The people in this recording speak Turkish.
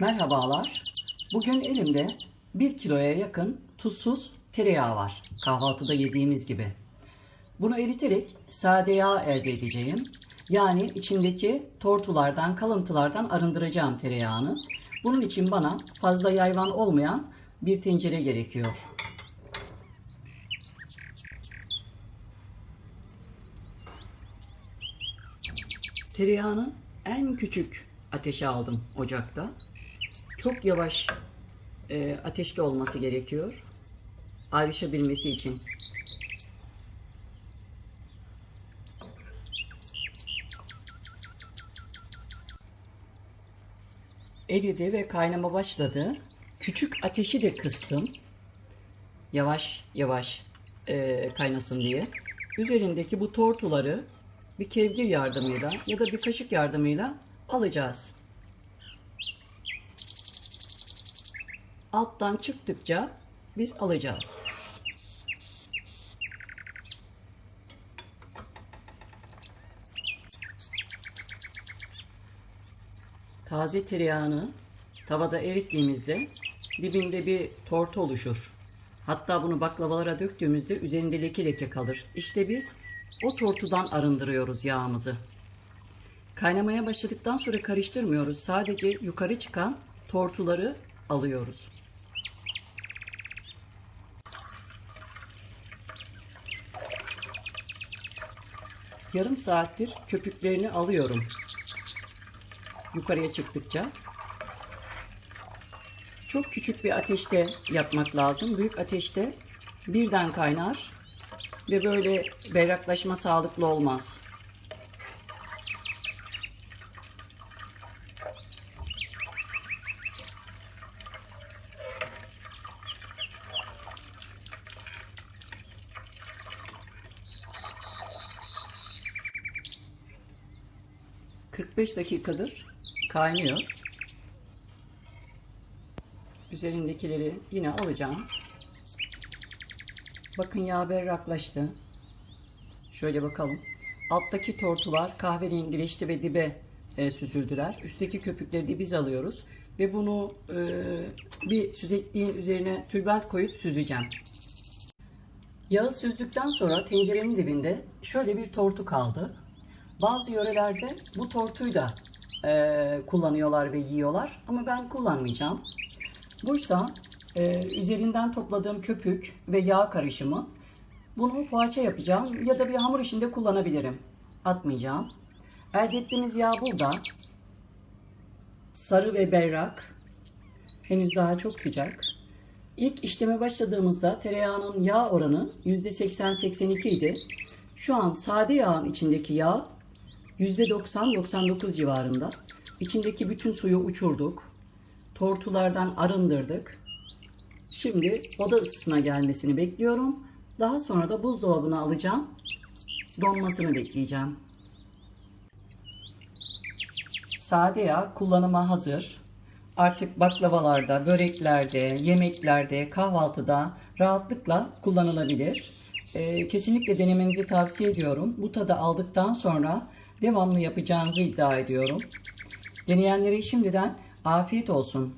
Merhabalar. Bugün elimde 1 kiloya yakın tuzsuz tereyağı var. Kahvaltıda yediğimiz gibi. Bunu eriterek sade yağ elde edeceğim. Yani içindeki tortulardan, kalıntılardan arındıracağım tereyağını. Bunun için bana fazla yayvan olmayan bir tencere gerekiyor. Tereyağını en küçük ateşe aldım ocakta. Çok yavaş e, ateşte olması gerekiyor. Ayrışabilmesi için. Eridi ve kaynama başladı. Küçük ateşi de kıstım. Yavaş yavaş e, kaynasın diye. Üzerindeki bu tortuları bir kevgir yardımıyla ya da bir kaşık yardımıyla alacağız. Alttan çıktıkça biz alacağız. Taze tereyağını tavada erittiğimizde dibinde bir tortu oluşur. Hatta bunu baklavalara döktüğümüzde üzerinde leke leke kalır. İşte biz o tortudan arındırıyoruz yağımızı. Kaynamaya başladıktan sonra karıştırmıyoruz. Sadece yukarı çıkan tortuları alıyoruz. Yarım saattir köpüklerini alıyorum. Yukarıya çıktıkça. Çok küçük bir ateşte yapmak lazım. Büyük ateşte birden kaynar ve böyle berraklaşma sağlıklı olmaz. ...45 dakikadır kaynıyor. Üzerindekileri yine alacağım. Bakın yağ berraklaştı. Şöyle bakalım. Alttaki tortular kahverengileşti ve dibe e, süzüldüler. Üstteki köpükleri de biz alıyoruz. Ve bunu e, bir süzekliğin üzerine tülbent koyup süzeceğim. Yağı süzdükten sonra tencerenin dibinde şöyle bir tortu kaldı. Bazı yörelerde bu tortuyu da e, kullanıyorlar ve yiyorlar. Ama ben kullanmayacağım. Buysa e, üzerinden topladığım köpük ve yağ karışımı bunu poğaça yapacağım ya da bir hamur işinde kullanabilirim. Atmayacağım. Elde ettiğimiz yağ burada. Sarı ve berrak. Henüz daha çok sıcak. İlk işleme başladığımızda tereyağının yağ oranı %80-82 idi. Şu an sade yağın içindeki yağ %90-99 civarında. İçindeki bütün suyu uçurduk. Tortulardan arındırdık. Şimdi oda ısısına gelmesini bekliyorum. Daha sonra da buzdolabına alacağım. Donmasını bekleyeceğim. Sade yağ kullanıma hazır. Artık baklavalarda, böreklerde, yemeklerde, kahvaltıda rahatlıkla kullanılabilir. Ee, kesinlikle denemenizi tavsiye ediyorum. Bu tadı aldıktan sonra devamlı yapacağınızı iddia ediyorum. Deneyenlere şimdiden afiyet olsun.